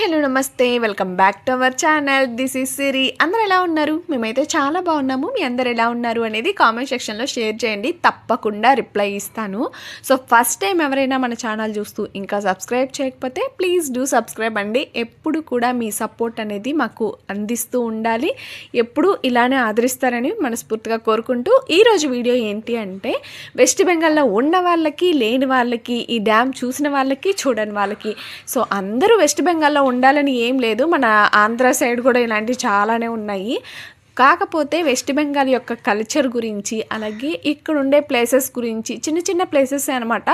Hello నమస్తే. Welcome back to our channel. This is Siri. అందరు ఎలా ఉన్నారు? మేమైతే చాలా బాగున్నాము. మీ అందరు ఎలా ఉన్నారు అనేది కామెంట్ సెక్షన్లో షేర్ చేయండి. తప్పకుండా రిప్లై ఇస్తాను. సో ఫస్ట్ టైం ఎవరైనా మన ఛానల్ చూస్తూ ఇంకా సబ్స్క్రైబ్ చేయకపోతే ప్లీజ్ డూ సబ్స్క్రైబ్ అండి. ఎప్పుడు కూడా మీ సపోర్ట్ అనేది మాకు అందిస్తూ ఉండాలి. ఎప్పుడు ఇలానే ఆదరిస్తారని మనస్ఫూర్తిగా కోరుకుంటూ ఈరోజు వీడియో ఏంటి అంటే వెస్ట్ బెంగాల్లో ఉన్న వాళ్ళకి లేని వాళ్ళకి ఈ డ్యామ్ చూసిన వాళ్ళకి చూడని వాళ్ళకి. సో అందరూ వెస్ట్ బెంగాల్లో ఉండాలని ఏం లేదు. మన ఆంధ్ర సైడ్ కూడా ఇలాంటివి చాలానే ఉన్నాయి. కాకపోతే వెస్ట్ బెంగాల్ యొక్క కల్చర్ గురించి అలాగే ఇక్కడ ఉండే ప్లేసెస్ గురించి చిన్న చిన్న ప్లేసెస్ అనమాట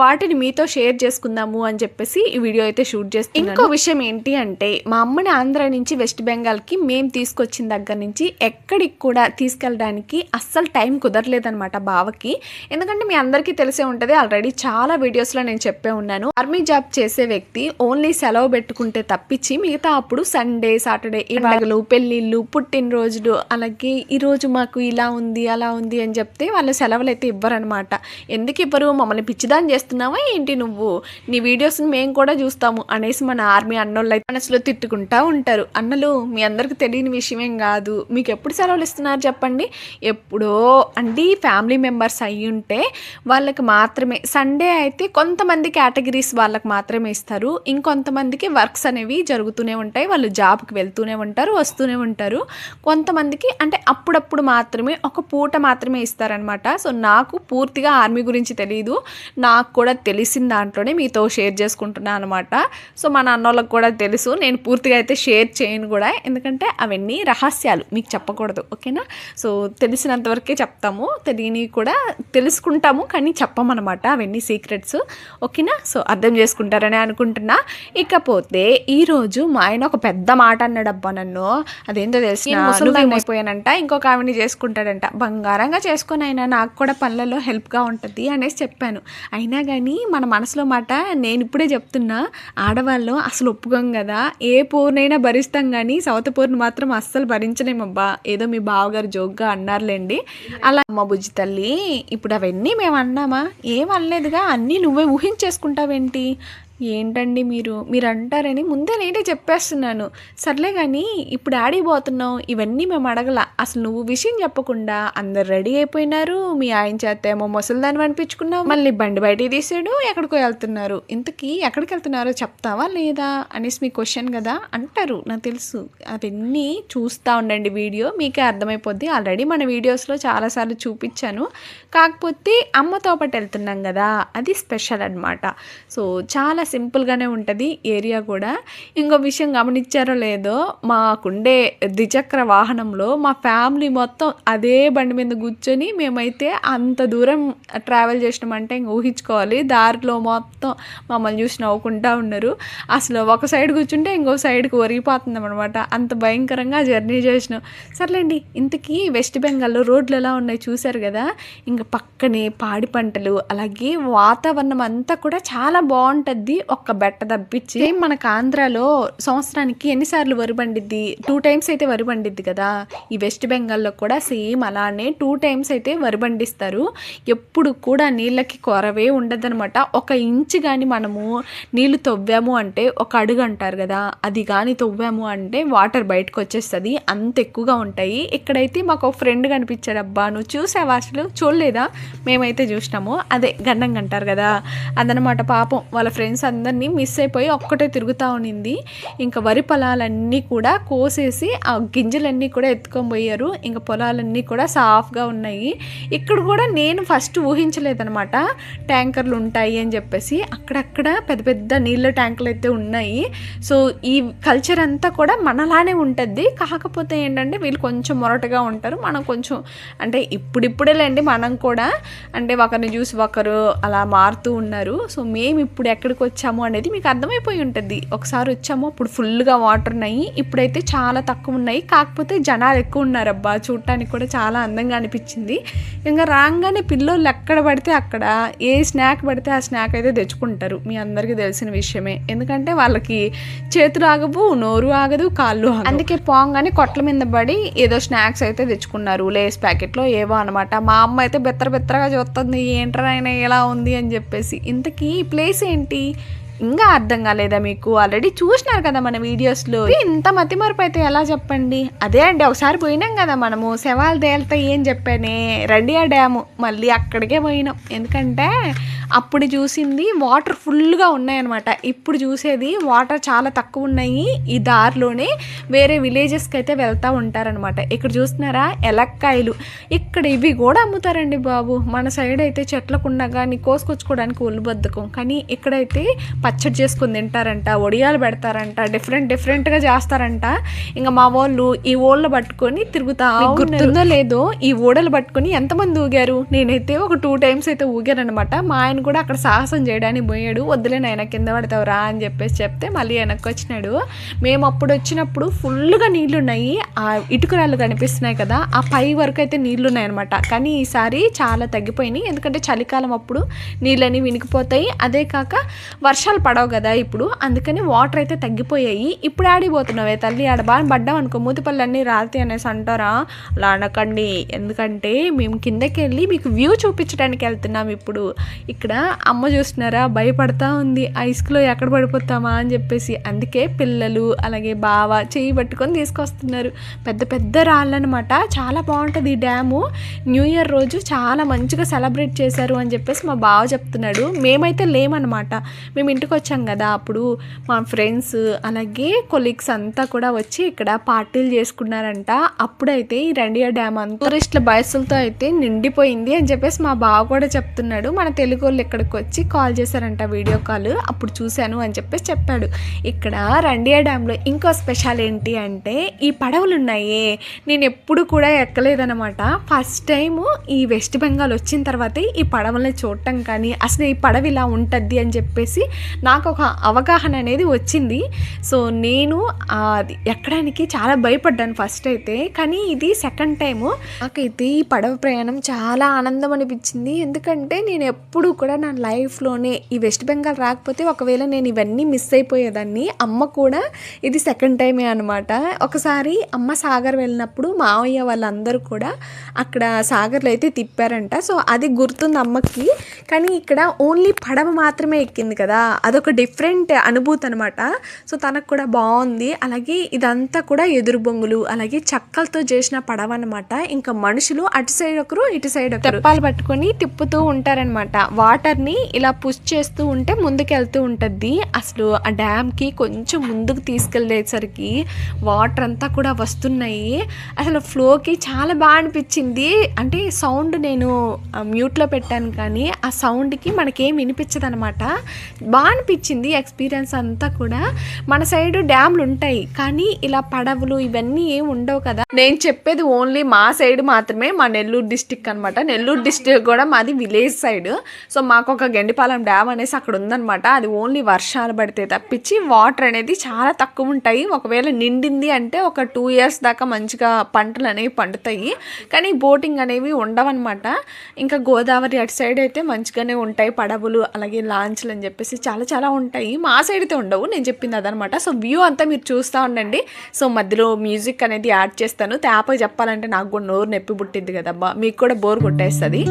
వాటిని మీతో షేర్ చేసుకుందాము అని చెప్పేసి ఈ వీడియో అయితే షూట్ చేస్తాను ఇంకో విషయం ఏంటి అంటే మా అమ్మని ఆంధ్ర నుంచి వెస్ట్ బెంగాల్కి మేము తీసుకొచ్చిన దగ్గర నుంచి ఎక్కడికి కూడా తీసుకెళ్ళడానికి అస్సలు టైం కుదరలేదనమాట బావకి. ఎందుకంటే మీ అందరికీ తెలిసే ఉంటుంది ఆల్రెడీ చాలా వీడియోస్లో నేను చెప్పే ఉన్నాను. ఆర్మీ జాబ్ చేసే వ్యక్తి ఓన్లీ సెలవు పెట్టుకుంటే తప్పించి మిగతా అప్పుడు సండే సాటర్డే ఈ పండుగలు పెళ్ళిళ్ళు పుట్టినరోజులు అలాగే ఈరోజు మాకు ఇలా ఉంది అలా ఉంది అని చెప్తే వాళ్ళు సెలవులు అయితే ఇవ్వరనమాట. ఎందుకు ఇవ్వరు? మమ్మల్ని పిచ్చిదాన్ని చేస్తున్నావా ఏంటి నువ్వు? నీ వీడియోస్ని మేము కూడా చూస్తాము అనేసి మన ఆర్మీ అన్నోళ్ళు అయితే మనసులో తిట్టుకుంటా ఉంటారు. అన్నలు మీ అందరికి తెలియని విషయమేం కాదు. మీకు ఎప్పుడు సెలవులు ఇస్తున్నారు చెప్పండి? ఎప్పుడో అండి ఫ్యామిలీ మెంబర్స్ అయ్యి ఉంటే వాళ్ళకి మాత్రమే. సండే అయితే కొంతమంది కేటగిరీస్ వాళ్ళకి మాత్రమే ఇస్తారు. ఇంకొంతమందికి వర్క్స్ అనేవి జరుగుతూనే ఉంటాయి. వాళ్ళు జాబ్కి వెళ్తూనే ఉంటారు వస్తూనే ఉంటారు. కొంత కొంతమందికి అంటే అప్పుడప్పుడు మాత్రమే ఒక పూట మాత్రమే ఇస్తారనమాట సో నాకు పూర్తిగా ఆర్మీ గురించి తెలియదు నాకు కూడా తెలిసిన దాంట్లోనే మీతో షేర్ చేసుకుంటున్నాను అనమాట సో మా నాన్నోళ్ళకి కూడా తెలుసు. నేను పూర్తిగా అయితే షేర్ చేయను కూడా. ఎందుకంటే అవన్నీ రహస్యాలు. మీకు చెప్పకూడదు. ఓకేనా? సో తెలిసినంతవరకే చెప్తాము. తెలియని కూడా తెలుసుకుంటాము. కానీ చెప్పమన్నమాట అవన్నీ సీక్రెట్స్. ఓకేనా? సో అర్థం చేసుకుంటారని అనుకుంటున్నా. ఇకపోతే ఈరోజు మా ఆయన ఒక పెద్ద మాట అన్నాడబ్బా నన్ను. అదేంటో తెలిసి ముసలిదాన్ని అయిపోయానంట ఇంకొక ఆవిడని చేసుకుంటాడంట. బంగారంగా చేసుకొని అయినా నాకు కూడా పనులలో హెల్ప్గా ఉంటుంది అనేసి చెప్పాను. అయినా కానీ మన మనసులో మాట నేను ఇప్పుడే చెప్తున్నా ఆడవాళ్ళు అసలు ఒప్పుకోం కదా. ఏ పూర్నైనా భరిస్తాం కానీ సౌత్ పూర్ని మాత్రం అస్సలు భరించలేమబ్బా. ఏదో మీ బావగారు జోక్గా అన్నారులేండి. అలా అమ్మ బుజ్జి తల్లి ఇప్పుడు అవన్నీ మేము అన్నామా ఏం అనలేదుగా? అన్నీ నువ్వే ఊహించేసుకుంటావేంటి? ఏంటండి మీరు? మీరు అంటారని ముందే నేనే చెప్పేస్తున్నాను. సర్లే కానీ ఇప్పుడు ఆడిపోతున్నావు ఇవన్నీ మేము అడగల. అసలు నువ్వు విషయం చెప్పకుండా అందరు రెడీ అయిపోయినారు మీ ఆయన చేతేమో ముసలిదాన్ని అనిపించుకున్నావు మళ్ళీ బండి బయటికి తీసాడు ఎక్కడికో వెళ్తున్నారు. ఇంతకీ ఎక్కడికి వెళ్తున్నారో చెప్తావా లేదా అనేసి మీ క్వశ్చన్ కదా అంటారు నాకు తెలుసు. అవన్నీ చూస్తూ ఉండండి వీడియో మీకే అర్థమైపోద్ది. ఆల్రెడీ మన వీడియోస్లో చాలాసార్లు చూపించాను. కాకపోతే అమ్మతో పాటు వెళ్తున్నాం కదా అది స్పెషల్ అనమాట సో చాలా సింపుల్గానే ఉంటుంది ఏరియా కూడా. ఇంకో విషయం గమనించారో లేదో మాకుండే ద్విచక్ర వాహనంలో మా ఫ్యామిలీ మొత్తం అదే బండి మీద కూర్చొని మేమైతే అంత దూరం ట్రావెల్ చేసినామంటే ఇంక ఊహించుకోవాలి. దారిలో మొత్తం మమ్మల్ని చూసి నవ్వుకుంటా ఉన్నారు. అసలు ఒక సైడ్ కూర్చుంటే ఇంకో సైడ్కి ఒరిగిపోతుంది అనమాట అంత భయంకరంగా జర్నీ చేసినాం. సర్లేండి ఇంతకీ వెస్ట్ బెంగాల్లో రోడ్లు ఎలా ఉన్నాయి చూశారు కదా? ఇంకా పక్కనే పాడి పంటలు అలాగే వాతావరణం అంతా కూడా చాలా బాగుంటుంది. ఒక్క బెట్ట తప్పించి మనకు ఆంధ్రాలో సంవత్సరానికి ఎన్నిసార్లు వరి పండిద్ది? టూ టైమ్స్ అయితే వరి పండిద్ది కదా. ఈ వెస్ట్ బెంగాల్లో కూడా సేమ్ అలానే టూ టైమ్స్ అయితే వరి పండిస్తారు. ఎప్పుడు కూడా నీళ్ళకి కొరవే ఉండదనమాట ఒక ఇంచు కానీ మనము నీళ్ళు తవ్వాము అంటే ఒక అడుగు అంటారు కదా. అది కానీ తవ్వాము అంటే వాటర్ బయటకు వచ్చేస్తుంది. అంత ఎక్కువగా ఉంటాయి. ఇక్కడైతే మాకు ఒక ఫ్రెండ్ కనిపించాడు అబ్బా నువ్వు చూసావా అసలు? చూడలేదా? మేమైతే చూసినాము. అదే గండం అంటారు కదా. అదనమాట పాపం వాళ్ళ ఫ్రెండ్స్ అందరినీ మిస్ అయిపోయి ఒక్కటే తిరుగుతూ ఉన్నింది ఇంకా వరి పొలాలన్నీ కూడా కోసేసి ఆ గింజలన్నీ కూడా ఎత్తుకొని పోయారు. ఇంకా పొలాలన్నీ కూడా సాఫ్గా ఉన్నాయి. ఇక్కడ కూడా నేను ఫస్ట్ ఊహించలేదనమాట ట్యాంకర్లు ఉంటాయి అని చెప్పేసి. అక్కడక్కడ పెద్ద పెద్ద నీళ్ళ ట్యాంకులు అయితే ఉన్నాయి. సో ఈ కల్చర్ అంతా కూడా మనలానే ఉంటుంది. కాకపోతే ఏంటంటే వీళ్ళు కొంచెం మొరటగా ఉంటారు. మనం కొంచెం అంటే ఇప్పుడిప్పుడేలేండి మనం కూడా అంటే ఒకరిని చూసి ఒకరు అలా మారుతూ ఉన్నారు. సో మేము ఇప్పుడు ఎక్కడికి వచ్చాము అనేది మీకు అర్థమైపోయి ఉంటుంది. ఒకసారి వచ్చాము అప్పుడు ఫుల్గా వాటర్ ఉన్నాయి. ఇప్పుడైతే చాలా తక్కువ ఉన్నాయి. కాకపోతే జనాలు ఎక్కువ ఉన్నారబ్బా. చూడటానికి కూడా చాలా అందంగా అనిపించింది. ఇంకా రాగానే పిల్లోళ్ళు ఎక్కడ పడితే అక్కడ ఏ స్నాక్ పడితే ఆ స్నాక్ అయితే తెచ్చుకుంటారు. మీ అందరికీ తెలిసిన విషయమే. ఎందుకంటే వాళ్ళకి చేతులు ఆగవు నోరు ఆగదు కాళ్ళు అందుకే పోంగానే కొట్ల మీద పడి ఏదో స్నాక్స్ అయితే తెచ్చుకున్నారు. లేస్ ప్యాకెట్లో ఏవో అనమాట మా అమ్మ అయితే బెత్తర బెత్తరగా చూస్తుంది ఏంట్రా ఆయన ఎలా ఉంది? అని చెప్పేసి. ఇంతకీ ఈ ప్లేస్ ఏంటి? ఇంకా అర్థం కాలేదా మీకు? ఆల్రెడీ చూసినారు కదా మన వీడియోస్లో. ఇంత మతిమరుపు అయితే ఎలా చెప్పండి? అదే అండి ఒకసారి పోయినాం కదా మనము. శవాలు దేలతో ఏం చెప్పానే? రండియా డ్యాము. మళ్ళీ అక్కడికే పోయినాం. ఎందుకంటే అప్పుడు చూసింది వాటర్ ఫుల్గా ఉన్నాయన్నమాట. ఇప్పుడు చూసేది వాటర్ చాలా తక్కువ ఉన్నాయి. ఈ దారిలోనే వేరే విలేజెస్కి అయితే వెళ్తూ ఉంటారనమాట ఇక్కడ చూస్తున్నారా? ఎలక్కాయలు. ఇక్కడ ఇవి కూడా అమ్ముతారండి బాబు. మన సైడ్ అయితే చెట్లకుండా కానీ కోసుకొచ్చుకోవడానికి ఒళ్ళు బద్దకం. కానీ ఇక్కడైతే పచ్చడి చేసుకొని తింటారంట ఒడియాలు పెడతారంట డిఫరెంట్ డిఫరెంట్గా చేస్తారంట. ఇంకా మా వాళ్ళు ఈ ఓళ్ళు పట్టుకొని తిరుగుతా గుర్తుందో లేదో ఈ ఓడలు పట్టుకొని ఎంతమంది ఊగారు? నేనైతే ఒక టూ టైమ్స్ అయితే ఊగాను అనమాట మా ఆయన కూడా అక్కడ సాహసం చేయడానికి పోయాడు. వద్దులే నాయన కింద పడతావురా అని చెప్పేసి చెప్తే మళ్ళీ వెనక్కి వచ్చినాడు. మేము అప్పుడు వచ్చినప్పుడు ఫుల్గా నీళ్ళు ఉన్నాయి ఆ ఇటుకరాళ్ళు కనిపిస్తున్నాయి కదా ఆ పై వరకు అయితే నీళ్ళు ఉన్నాయన్నమాట కానీ ఈసారి చాలా తగ్గిపోయినాయి. ఎందుకంటే చలికాలం అప్పుడు నీళ్ళని వినికిపోతాయి. అదే కాక వర్షాలు పడవు కదా ఇప్పుడు. అందుకని వాటర్ అయితే తగ్గిపోయాయి. ఇప్పుడు ఆడిపోతున్నావే తల్లి. ఆడ బాగా పడ్డాం అనుకో మూతిపళ్ళు అన్నీ రాతి అనేసి అంటారా? అలా అనకండి. ఎందుకంటే మేము కిందకి వెళ్ళి మీకు వ్యూ చూపించడానికి వెళ్తున్నాం ఇప్పుడు. ఇక్కడ అమ్మ చూస్తున్నారా? భయపడతా ఉంది. ఐస్లో ఎక్కడ పడిపోతామా అని చెప్పేసి. అందుకే పిల్లలు అలాగే బావ చేయి పట్టుకొని తీసుకొస్తున్నారు. పెద్ద పెద్ద రాళ్ళనమాట. చాలా బాగుంటుంది ఈ డ్యాము. న్యూ ఇయర్ రోజు చాలా మంచిగా సెలబ్రేట్ చేశారు అని చెప్పేసి మా బావ చెప్తున్నాడు. మేమైతే లేమన్నమాట మేము ఇంటికి వచ్చాం కదా అప్పుడు మా ఫ్రెండ్స్ అలాగే కొలీగ్స్ అంతా కూడా వచ్చి ఇక్కడ పార్టీలు చేసుకున్నారంట. అప్పుడైతే ఈ రండియా డ్యామ్ అంతా టూరిస్టుల బయసులతో అయితే నిండిపోయింది అని చెప్పేసి మా బావ కూడా చెప్తున్నాడు. మన తెలుగు వాళ్ళు ఇక్కడికి వచ్చి కాల్ చేశారంట వీడియో కాల్ అప్పుడు చూశాను అని చెప్పేసి చెప్పాడు. ఇక్కడ రండియా డ్యామ్లో ఇంకో స్పెషల్ ఏంటి అంటే ఈ పడవలు ఉన్నాయే నేను ఎప్పుడు కూడా ఎక్కలేదనమాట ఫస్ట్ టైము ఈ వెస్ట్ బెంగాల్ వచ్చిన తర్వాతే ఈ పడవల్ని చూడటం కానీ అసలు ఈ పడవ ఇలా ఉంటుంది అని చెప్పేసి నాకు ఒక అవగాహన అనేది వచ్చింది. సో నేను అది ఎక్కడానికి చాలా భయపడ్డాను ఫస్ట్ అయితే. కానీ ఇది సెకండ్ టైము. నాకైతే ఈ పడవ ప్రయాణం చాలా ఆనందం అనిపించింది. ఎందుకంటే నేను ఎప్పుడు కూడా నా లైఫ్లోనే ఈ వెస్ట్ బెంగాల్ రాకపోతే ఒకవేళ నేను ఇవన్నీ మిస్ అయిపోయేదాన్ని అమ్మ కూడా ఇది సెకండ్ టైమే అనమాట ఒకసారి అమ్మ సాగర్ వెళ్ళినప్పుడు మావయ్య వాళ్ళందరూ కూడా అక్కడ సాగర్లో అయితే తిప్పారంట. సో అది గుర్తుంది అమ్మకి. కానీ ఇక్కడ ఓన్లీ పడవ మాత్రమే ఎక్కింది కదా. అదొక డిఫరెంట్ అనుభూతి అనమాట సో తనకు కూడా బాగుంది. అలాగే ఇదంతా కూడా ఎదురు బొంగులు అలాగే చక్కలతో చేసిన పడవ అనమాట ఇంకా మనుషులు అటు సైడ్ ఒకరు ఇటు సైడ్ ఒకరు. తెప్పాలు పట్టుకొని తిప్పుతూ ఉంటారనమాట. వాటర్ని ఇలా పుష్ చేస్తూ ఉంటే ముందుకు వెళ్తూ ఉంటుంది. అసలు ఆ డ్యామ్కి కొంచెం ముందుకు తీసుకెళ్ళేసరికి వాటర్ అంతా కూడా వస్తున్నాయి. అసలు ఫ్లోకి చాలా బాగా అనిపించింది. అంటే సౌండ్ నేను మ్యూట్లో పెట్టాను కానీ ఆ సౌండ్కి మనకేం వినిపించదనమాట. బాగా అనిపించింది ఎక్స్పీరియన్స్ అంతా కూడా. మన సైడ్ డ్యామ్లు ఉంటాయి. కానీ ఇలా పడవలు ఇవన్నీ ఏం ఉండవు కదా. నేను చెప్పేది ఓన్లీ మా సైడ్ మాత్రమే మా నెల్లూరు డిస్టిక్ అనమాట నెల్లూరు డిస్టిక్ కూడా మాది విలేజ్ సైడ్. సో మాకు ఒక గెండిపాలెం డ్యామ్ అనేసి అక్కడ ఉందనమాట అది ఓన్లీ వర్షాలు పడితే తప్పించి వాటర్ అనేది చాలా తక్కువ ఉంటాయి. ఒకవేళ నిండింది అంటే ఒక టూ ఇయర్స్ దాకా మంచిగా పంటలు అనేవి పండుతాయి. కానీ బోటింగ్ అనేవి ఉండవన్నమాట. ఇంకా గోదావరి అటు సైడ్ అయితే మంచిగానే ఉంటాయి పడవలు అలాగే లాంచ్లు అని చెప్పేసి చాలా చాలా ఉంటాయి. మా సైడ్ అయితే ఉండవు. నేను చెప్పింది అదనమాట. సో వ్యూ అంతా మీరు చూస్తూ ఉండండి. సో మధ్యలో మ్యూజిక్ అనేది యాడ్ చేస్తాను. తేప చెప్పాలంటే నాకు కూడా నోరు నొప్పి పుట్టింది కదబ్బా. మీకు కూడా బోర్ కొట్టేస్తుంది.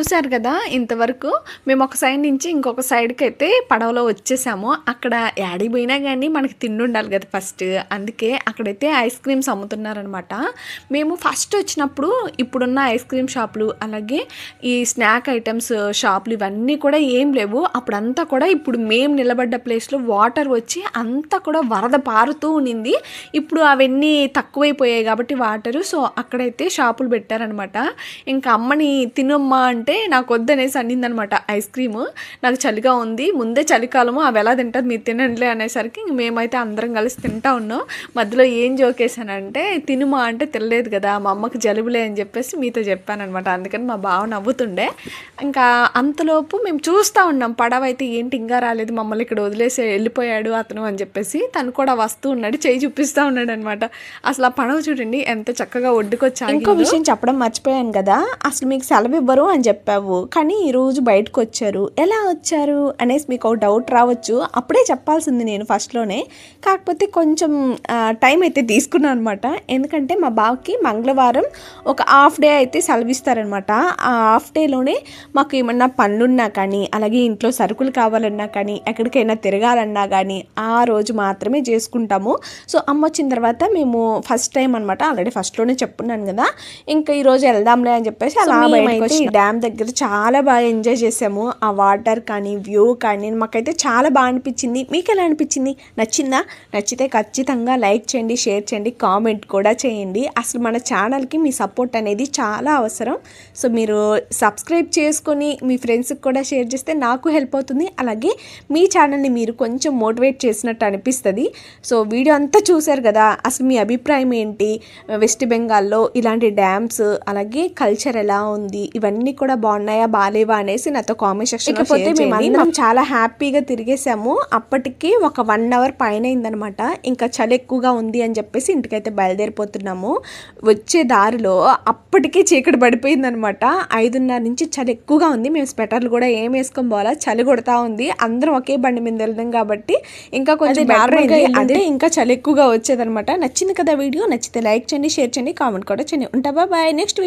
చూశారు కదా ఇంతవరకు మేము ఒక సైడ్ నుంచి ఇంకొక సైడ్కి అయితే పడవలో వచ్చేసాము. అక్కడ యాడికి పోయినా కానీ మనకి తిండి ఉండాలి కదా ఫస్ట్. అందుకే అక్కడైతే ఐస్ క్రీమ్స్ అమ్ముతున్నారనమాట. మేము ఫస్ట్ వచ్చినప్పుడు ఇప్పుడున్న ఐస్ క్రీమ్ షాపులు అలాగే ఈ స్నాక్ ఐటమ్స్ షాపులు ఇవన్నీ కూడా ఏం లేవు. అప్పుడంతా కూడా ఇప్పుడు మేము నిలబడ్డ ప్లేస్లో వాటర్ వచ్చి అంతా కూడా వరద పారుతూ ఉన్నింది ఇప్పుడు అవన్నీ తక్కువైపోయాయి కాబట్టి వాటరు. సో అక్కడైతే షాపులు పెట్టారనమాట. ఇంకా అమ్మని తినమ్మా అంటే అంటే నాకు వద్దనేసి అన్నిందనమాట. ఐస్ క్రీము నాకు చలిగా ఉంది ముందే చలికాలము అవి ఎలా తింటారు మీరు తినండిలే అనేసరికి మేమైతే అందరం కలిసి తింటా ఉన్నాం. మధ్యలో ఏం జోకేసానంటే తినుమా అంటే తినలేదు కదా మా అమ్మకి జలుబులే అని చెప్పేసి మీతో చెప్పానమాట అందుకని మా బావ నవ్వుతుండే. ఇంకా అంతలోపు మేము చూస్తూ ఉన్నాం పడవ అయితే ఏంటి ఇంకా రాలేదు మమ్మల్ని ఇక్కడ వదిలేసి వెళ్ళిపోయాడు అతను అని చెప్పేసి తను కూడా వస్తూ ఉన్నాడు చేయి చూపిస్తూ ఉన్నాడు అనమాట అసలు ఆ పడవ చూడండి ఎంత చక్కగా ఒడ్డుకొచ్చాను ఇంకో విషయం చెప్పడం మర్చిపోయాను కదా అసలు మీకు సెలవు ఇవ్వరు అని చెప్పి చెప్పావు. కానీ ఈ రోజు బయటకు వచ్చారు ఎలా వచ్చారు? అనేసి మీకు ఒక డౌట్ రావచ్చు. అప్పుడే చెప్పాల్సింది నేను ఫస్ట్లోనే కాకపోతే కొంచెం టైం అయితే తీసుకున్నాను అనమాట ఎందుకంటే మా బావకి మంగళవారం ఒక హాఫ్ డే అయితే సెలవిస్తారనమాట ఆ హాఫ్ డేలోనే మాకు ఏమన్నా పనులున్నా కానీ అలాగే ఇంట్లో సరుకులు కావాలన్నా కానీ ఎక్కడికైనా తిరగాలన్నా కానీ ఆ రోజు మాత్రమే చేసుకుంటాము. సో అమ్మ వచ్చిన తర్వాత మేము ఫస్ట్ టైం అనమాట ఆల్రెడీ ఫస్ట్లోనే చెప్పున్నాను కదా. ఇంకా ఈ రోజు వెళ్దాంలే అని చెప్పేసి అలా బయటకు వచ్చి డ్యామ్ దగ్గర దగ్గర చాలా బాగా ఎంజాయ్ చేసాము ఆ వాటర్ కానీ వ్యూ కానీ మాకైతే చాలా బాగా అనిపించింది. మీకు ఎలా అనిపించింది? నచ్చిందా? నచ్చితే ఖచ్చితంగా లైక్ చేయండి షేర్ చేయండి కామెంట్ కూడా చేయండి. అసలు మన ఛానల్కి మీ సపోర్ట్ అనేది చాలా అవసరం. సో మీరు సబ్స్క్రైబ్ చేసుకొని మీ ఫ్రెండ్స్కి కూడా షేర్ చేస్తే నాకు హెల్ప్ అవుతుంది. అలాగే మీ ఛానల్ని మీరు కొంచెం మోటివేట్ చేసినట్టు అనిపిస్తుంది. సో వీడియో అంతా చూశారు కదా అసలు మీ అభిప్రాయం ఏంటి? వెస్ట్ బెంగాల్లో ఇలాంటి డ్యామ్స్ అలాగే కల్చర్ ఎలా ఉంది? ఇవన్నీ కూడా బాగున్నాయా? బాగాలేవా అనేసి నాతో కామెంట్ సెక్షన్ ఇకపోతే మేము చాలా హ్యాపీగా తిరిగేసాము అప్పటికి ఒక వన్ అవర్ పైన అయిందనమాట ఇంకా చలి ఎక్కువగా ఉంది అని చెప్పేసి ఇంటికైతే బయలుదేరిపోతున్నాము. వచ్చే దారిలో అప్పటికే చీకటి పడిపోయిందనమాట ఐదున్నర నుంచి చలి ఎక్కువగా ఉంది. మేము స్వెటర్లు కూడా ఏం వేసుకొని పోవాలా? చలి కొడతా ఉంది. అందరం ఒకే బండి మీద వెళ్దాం కాబట్టి ఇంకా కొంచెం అయింది. అదే ఇంకా చలి ఎక్కువగా వచ్చేదనమాట నచ్చింది కదా వీడియో? నచ్చితే లైక్ చేయండి షేర్ చేయండి కామెంట్ కూడా చేయండి. ఉంటా బాయ్ నెక్స్ట్